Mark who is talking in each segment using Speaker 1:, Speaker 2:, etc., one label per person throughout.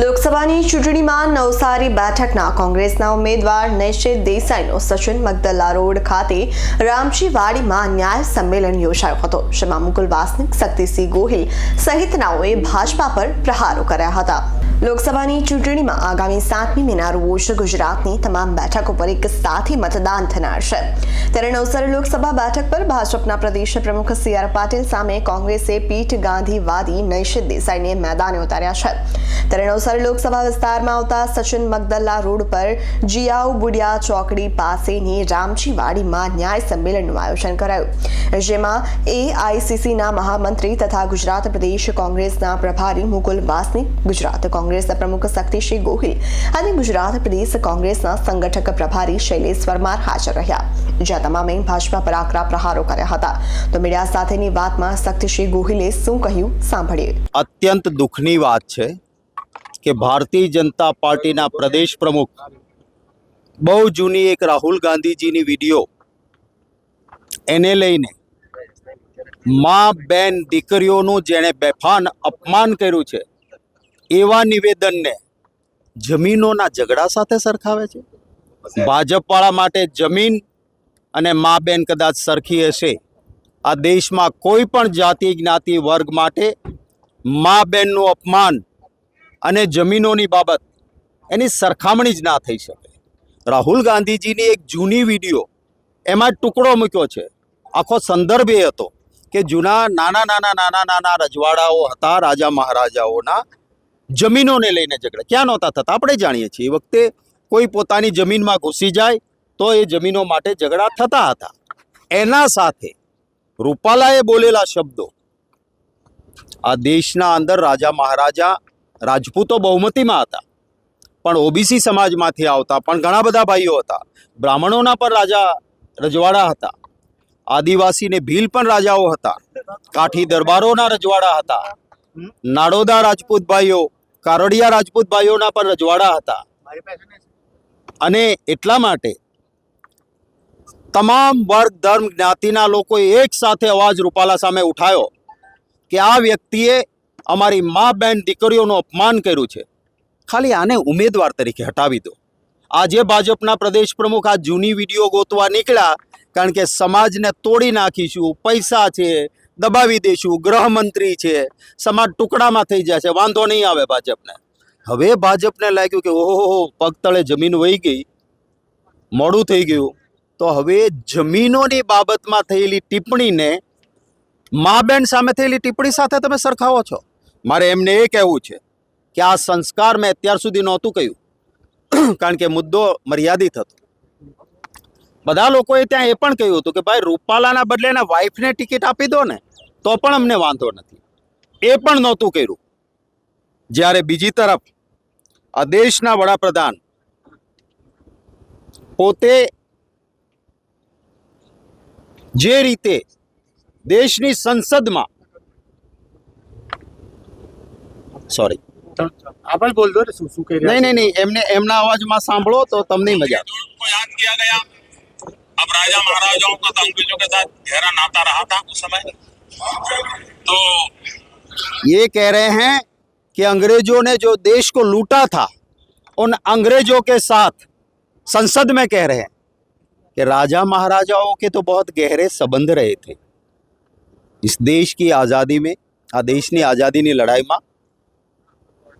Speaker 1: લોકસભાની ચૂંટણીમાં નવસારી બેઠકના કોંગ્રેસના ઉમેદવાર નૈશેદ દેસાઈનો સચિન મગદલ્લા રોડ ખાતે રામજીવાડીમાં ન્યાય સંમેલન યોજાયો હતો, જેમાં મુકુલ વાસનિક શક્તિસિંહ ગોહિલ સહિતનાઓએ ભાજપા પર પ્રહારો કર્યા હતા. લોકસભાની ચૂંટણીમાં આગામી સાતમી મેના રોજ ગુજરાતની તમામ બેઠકો પર એક સાથે મતદાન થનાર છે. ત્યારે નવસારી લોકસભા બેઠક પર ભાજપના પ્રદેશ પ્રમુખ સી આર પાટીલ સામે કોંગ્રેસે પીઠ ગાંધીવાદી નૈશિત દેસાઈને મેદાને ઉતાર્યા છે. ત્યારે નવસારી લોકસભા વિસ્તારમાં આવતા સચિન મગદલ્લા રોડ પર જિયાઉ બુડિયા ચોકડી પાસેની રામજીવાડીમાં ન્યાય સંમેલનનું આયોજન કરાયું. જેમાં એઆઈસીસીના મહામંત્રી તથા ગુજરાત પ્રદેશ કોંગ્રેસના પ્રભારી મુકુલ વાસનિક, ગુજરાત કોંગ્રેસના પ્રમુખ શક્તિસિંહ ગોહિલ અને ગુજરાત પ્રદેશ કોંગ્રેસના સંગઠક પ્રભારી શૈલેષ પરમાર હાજર રહ્યા જ્યાં તમામે ભાજપા પર આકરા પ્રહારો કર્યા હતા તો મીડિયા સાથેની વાતમાં શક્તિસિંહ ગોહિલે શું કહ્યું સાંભળીએ
Speaker 2: અત્યંત દુઃખની વાત છે કે ભારતીય જનતા પાર્ટીના પ્રદેશ પ્રમુખ બહુ જૂની એક રાહુલ ગાંધીજીની વીડિયો એને લઈને મા બેન દીકરીઓનું જેણે બેફાન અપમાન કર્યું છે એવા નિવેદનને જમીનોના ઝઘડા સાથે સરખાવે છે? ભાજપવાળા માટે જમીન અને મા બેન કદાચ સરખી હશે. આ દેશમાં કોઈ પણ જાતિ જ્ઞાતિ વર્ગ માટે મા બેનનું અપમાન અને જમીનોની બાબત એની સરખામણી જ ના થઈ શકે. રાહુલ ગાંધીજીની એક જૂની વીડિયો એમાં ટુકડો મૂક્યો છે. આખો સંદર્ભ એ હતો કે જૂના નાના નાના નાના નાના રજવાડાઓ હતા રાજા મહારાજાઓના જમીનોને લઈને ઝઘડા. ક્યાં નહોતા થતા? આપણે જાણીએ છીએ. એ વખતે કોઈ પોતાની જમીનમાં ઘૂસી જાય તો એ જમીનો માટે ઝઘડા થતા હતા. એના સાથે રૂપાલાએ બોલેલા શબ્દો. આ દેશના અંદર રાજા મહારાજા રાજપૂતો બહુમતીમાં હતા. પણ ઓબીસી સમાજમાંથી આવતા પણ ઘણા બધા ભાઈઓ હતા. બ્રાહ્મણોના પણ રાજા રજવાડા હતા. આદિવાસી ને ભીલ પણ રાજાઓ હતા. કાઠી દરબારોના રજવાડા હતા. નાડોદા રાજપૂત ભાઈઓ કારોડિયા રાજપૂત ભાઈઓના પણ રજવાડા હતા. અને એટલા માટે તમામ વર્ગ ધર્મ જ્ઞાતિના લોકોએ એક સાથે અવાજ રૂપાલા સામે ઉઠાયો કે આ વ્યક્તિએ અમારી મા બેન દીકરીઓનું અપમાન કર્યું છે. ખાલી આને ઉમેદવાર તરીકે હટાવી દો. આજે ભાજપના પ્રદેશ પ્રમુખ આ જૂની વીડિયો ગોતવા નીકળ્યા કારણ કે સમાજને તોડી નાખીશું પૈસા છે દબાવી દઈશું, ગૃહમંત્રી છે, સમાજ ટુકડામાં થઈ જશે વાંધો નહીં આવે ભાજપને. હવે ભાજપને લાગ્યું કે ઓહો, પગતળે જમીન વહી ગઈ, મોડું થઈ ગયું. તો હવે જમીનોની બાબતમાં થયેલી ટિપ્પણીને મા બેન સામે થયેલી ટિપ્પણી સાથે તમે સરખાવો છો? મારે એમને એ કહેવું છે કે આ સંસ્કાર મેં અત્યાર સુધી નહોતું કહ્યું. કારણ કે મુદ્દો મર્યાદિત હતો. બધા લોકોએ ત્યાં એ પણ કહ્યું હતું કે ભાઈ રૂપાલાના બદલે એના વાઈફને ટિકિટ આપી દો ને. તો પણ અમને વાંધો નથી એ પણ નહોતું કર્યું જ્યારે બીજી તરફ આ દેશના વડાપ્રધાન પોતે જે રીતે દેશની સંસદમાં સોરી
Speaker 3: આપણે બોલ દો ને શું શું કહી રહ્યા
Speaker 2: નહીં નહીં નહીં એમને એમના અવાજમાં સાંભળો તો તમને મજા આવે
Speaker 4: को याद किया गया अब राजा महाराजाओं का तो अंग्रेजों के साथ गहरा नाता रहा था उस समय तो
Speaker 2: ये कह रहे हैं कि अंग्रेजों ने जो देश को लूटा था उन अंग्रेजों के साथ संसद में कह रहे हैं कि राजा महाराजाओं के तो बहुत गहरे संबंध रहे थे इस देश की आज़ादी में આ દેશની આઝાદીની લડાઈમાં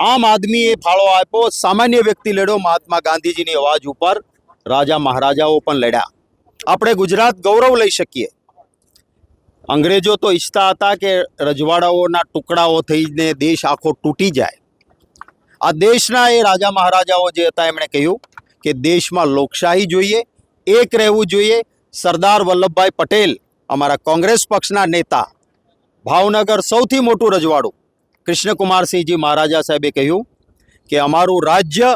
Speaker 2: આમ આદમીએ ફાળો આપ્યો સામાન્ય વ્યક્તિ લડ્યો મહાત્મા ગાંધીજીની અવાજ ઉપર રાજા મહારાજાઓ પણ લડ્યા આપણે ગુજરાત ગૌરવ લઈ શકીએ અંગ્રેજો તો ઈચ્છતા હતા કે રજવાડાઓના ટુકડાઓ થઈને દેશ આખો તૂટી જાય. આ દેશના એ રાજા મહારાજાઓ જે હતા, એમણે કહ્યું કે દેશમાં લોકશાહી જોઈએ, એક રહેવું જોઈએ. સરદાર વલ્લભભાઈ પટેલ, અમારા કોંગ્રેસ પક્ષના નેતા, ભાવનગર સૌથી મોટું રજવાડું. કૃષ્ણકુમારસિંહજી મહારાજા સાહેબે કહ્યું કે અમારું રાજ્ય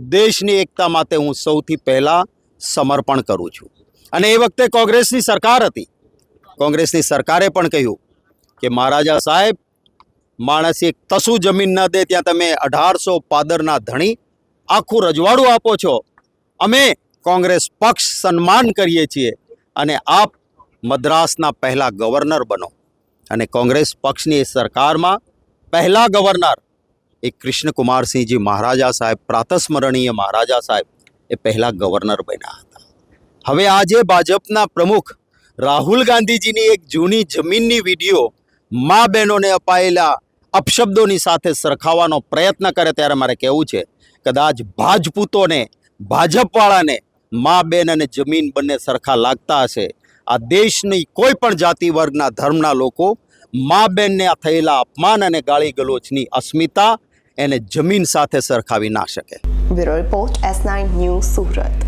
Speaker 2: દેશની એકતા માટે હું સૌથી પહેલાં સમર્પણ કરું છું. અને એ વખતે કોંગ્રેસની સરકાર હતી. કોંગ્રેસની સરકારે પણ કહ્યું કે મહારાજા સાહેબ, માણસ એક તસું જમીન ન દે, ત્યાં તમે અઢારસો પાદરના ધણી આખું રજવાડું આપો છો. અમે કોંગ્રેસ પક્ષ સન્માન કરીએ છીએ અને આપ મદ્રાસના પહેલા ગવર્નર બનો. અને કોંગ્રેસ પક્ષની સરકારમાં પહેલા ગવર્નર એ કૃષ્ણકુમારસિંહજી મહારાજા સાહેબ, પ્રાતસ્મરણીય મહારાજા સાહેબ એ પહેલાં ગવર્નર બન્યા હતા. હવે આજે ભાજપના પ્રમુખ રાહુલ ગાંધીજીની એક જૂની જમીનની વીડિયો મા બહેનોને અપાયેલા અપશબ્દોની સાથે સરખાવવાનો પ્રયત્ન કરે ત્યારે મારે કહેવું છે કદાચ ભાજપૂતોને, ભાજપવાળાને મા બેન અને જમીન બંને સરખા લાગતા હશે. આ દેશની કોઈ પણ જાતિ વર્ગના ધર્મના લોકો મા બેનને આ થયેલા અપમાન અને ગાળી ગલોચની અસ્મિતા એને જમીન સાથે સરખાવી ના શકે.
Speaker 1: Report S nine news Surat.